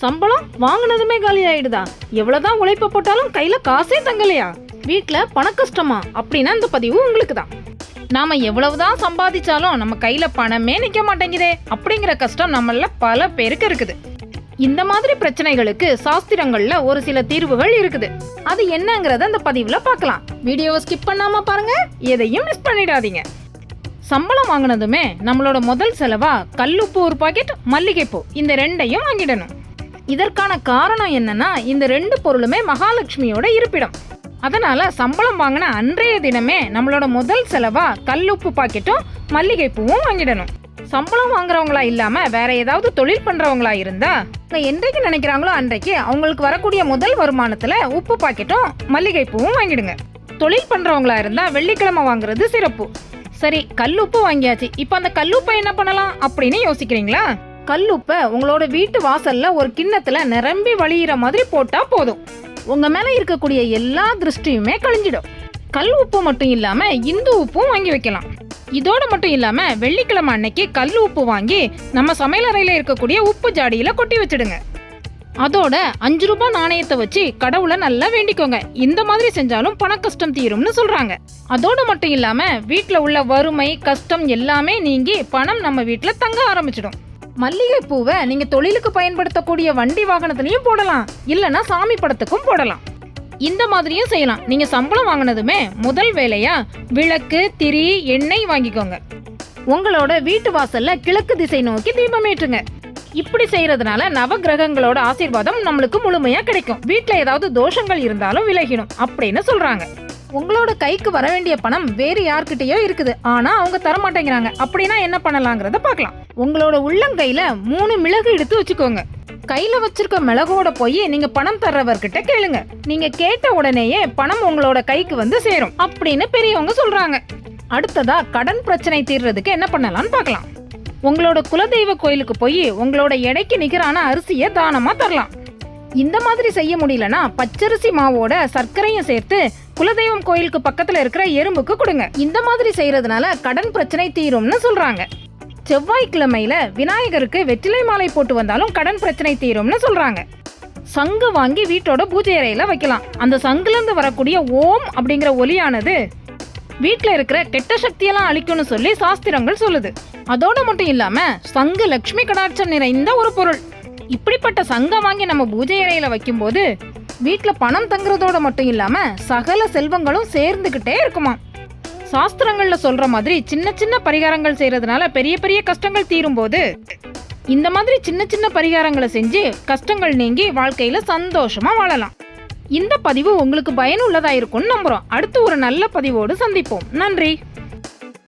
சம்பளம் வாங்கினதுமே காலி ஆயிடுதா? எவ்வளவுதான் உழைப்ப போட்டாலும் கையில காசே தங்கலையா? வீட்டுல பண கஷ்டமா? அப்படின்னா இந்த பதிவு உங்களுக்கு தான் நாம எவ்வளவுதான் சம்பாதிச்சாலும் நம்ம கையில பணமே நிக்க மாட்டேங்குதே அப்படிங்கிற கஷ்டம் நம்மள பல பேருக்கு இருக்குது. இந்த மாதிரி பிரச்சனைகளுக்கு சாஸ்திரங்கள்ல ஒரு சில தீர்வுகள் இருக்குது. அது என்னங்கறத அந்த பதிவுல பார்க்கலாம். வீடியோவை ஸ்கிப் பண்ணாம பாருங்க எதையும் மிஸ் பண்ணிடாதீங்க. சம்பளம் வாங்கினதுமே நம்மளோட முதல் செலவா கல்லுப்பு ஒரு பாக்கெட் மல்லிகைப்பூ. இந்த ரெண்டையும் வாங்கிடணும். இதற்கான காரணம் என்னன்னா இந்த ரெண்டு பொருளுமே மகாலட்சுமியோட இருப்பிடம். அதனால சம்பளம் வாங்கின அன்றைய தினமே நம்மளோட முதல் செலவா கல்லுப்பு பாக்கெட்டும் மல்லிகைப்பூவும் வாங்கிடணும். சம்பளம் வாங்குறவங்களா இல்லாம வேற ஏதாவது தொழில் பண்றவங்களா இருந்தா என்றைக்கு நினைக்கிறாங்களோ அன்றைக்கு அவங்களுக்கு வரக்கூடிய முதல் வருமானத்துல உப்பு பாக்கெட்டும் மல்லிகைப்பூவும் வாங்கிடுங்க. தொழில் பண்றவங்களா இருந்தா வெள்ளிக்கிழமை வாங்குறது சிறப்பு. சரி கல்லுப்பு வாங்கியாச்சு. இப்போ அந்த கல்லுப்பை என்ன பண்ணலாம் அப்படின்னு யோசிக்கிறீங்களா? கல்லுப்பை உங்களோட வீட்டு வாசல்ல ஒரு கிண்ணத்துல நிரம்பி வழியிற மாதிரி போட்டா போதும். உங்க மேல இருக்கக்கூடிய எல்லா திருஷ்டியுமே கழிஞ்சிடும். கல் உப்பு மட்டும் இல்லாம இந்து உப்பும் வாங்கி வைக்கலாம். இதோட மட்டும் இல்லாம வெள்ளிக்கிழமை அன்னைக்கு கல் உப்பு வாங்கி நம்ம சமையலறையில இருக்கக்கூடிய உப்பு ஜாடியில கொட்டி வச்சிடுங்க. அதோட அஞ்சு ரூபாய் நாணயத்தை வச்சு கடவுளை நல்லா வேண்டிக்கோங்க. இந்த மாதிரி செஞ்சாலும் பண கஷ்டம் தீரும்னு சொல்றாங்க. அதோட மட்டும் இல்லாம வீட்டில் உள்ள வறுமை கஷ்டம் எல்லாமே நீங்கி பணம் நம்ம வீட்டில் தங்க ஆரம்பிச்சிடும். மல்லிகை பூவை நீங்க தொழிலுக்கு பயன்படுத்தக்கூடிய வண்டி வாகனத்திலையும் போடலாம். இல்லனா சாமி படத்துக்கும் போடலாம். இந்த மாதிரியும் செய்யலாம். நீங்க சம்பளம் வாங்கினதுமே முதல் வேலையா? விளக்கு திரி எண்ணெய் வாங்கிக்கோங்க. உங்களோட வீட்டு வாசல்ல கிழக்கு திசை நோக்கி தீபம் ஏற்றுங்க. இப்படி செய்யறதுனால நவகிரகங்களோட ஆசீர்வாதம் நம்மளுக்கு முழுமையா கிடைக்கும். வீட்டுல ஏதாவது தோஷங்கள் இருந்தாலும் விலகிடும். அப்படின்னு சொல்றாங்க. உங்களோட கைக்கு வர வேண்டிய பணம் வேறு யார்கிட்டயோ இருக்குது. ஆனா அவங்க தர மாட்டேங்கிறாங்க அப்படின்னா என்ன பண்ணலாங்கிறத பார்க்கலாம். உங்களோட உள்ளங்கையில மூணு மிளகு எடுத்து வச்சுக்கோங்க. கையில வச்சிருக்க மிளகோட போய் நீங்க பணம் தர்றவர்கிட்ட கேளுங்க. நீங்க கேட்ட உடனேயே பணம் உங்களோட கைக்கு வந்து சேரும் அப்படின்னு பெரியவங்க சொல்றாங்க. அடுத்ததா கடன் பிரச்சனை தீர்றதுக்கு என்ன பண்ணலாம்னு பார்க்கலாம். உங்களோட குலதெய்வ கோயிலுக்கு போய் உங்களோட எடைக்கு நிகரான அரிசியை தானமா தரலாம். இந்த மாதிரி செய்ய முடியலனா பச்சரிசி மாவோட சர்க்கரையும் சேர்த்து குலதெய்வம் கோயிலுக்கு பக்கத்துல இருக்கிற எறும்புக்கு கொடுங்க. இந்த மாதிரி செய்யறதுனால கடன் பிரச்சனை தீரும்னு சொல்றாங்க. செவ்வாய்க்கிழமையில விநாயகருக்கு வெற்றிலை மாலை போட்டு வந்தாலும் கடன் பிரச்சனை தீரும்னு சொல்றாங்க. சங்கு வாங்கி வீட்டோட பூஜை அறையில வைக்கலாம். அந்த சங்குலேருந்து வரக்கூடிய ஓம் அப்படிங்கிற ஒலியானது வீட்டில் இருக்கிற கெட்ட சக்தியெல்லாம் அழிக்கும்னு சொல்லி சாஸ்திரங்கள் சொல்லுது. அதோட மட்டும் இல்லாம சங்கு லக்ஷ்மி கடாட்சம் நிறைந்த ஒரு பொருள். இப்படிப்பட்ட சங்கம் வாங்கி நம்ம பூஜை அறையில வைக்கும்போது வீட்டில் பணம் தங்குறதோட மட்டும் இல்லாமல் சகல செல்வங்களும் சேர்ந்துக்கிட்டே இருக்குமா? சாஸ்திரங்கள்ல சொல்ற மாதிரி சின்ன சின்ன பரிகாரங்கள் செய்யறதுனால பெரிய பெரிய கஷ்டங்கள் தீரும் போது இந்த மாதிரி சின்ன சின்ன பரிகாரங்களை செஞ்சு கஷ்டங்கள் நீங்கி வாழ்க்கையில சந்தோஷமா வாழலாம். இந்த பதிவு உங்களுக்கு பயனுள்ளதா இருக்கும்னு நம்புறோம். அடுத்து ஒரு நல்ல பதிவோடு சந்திப்போம். நன்றி.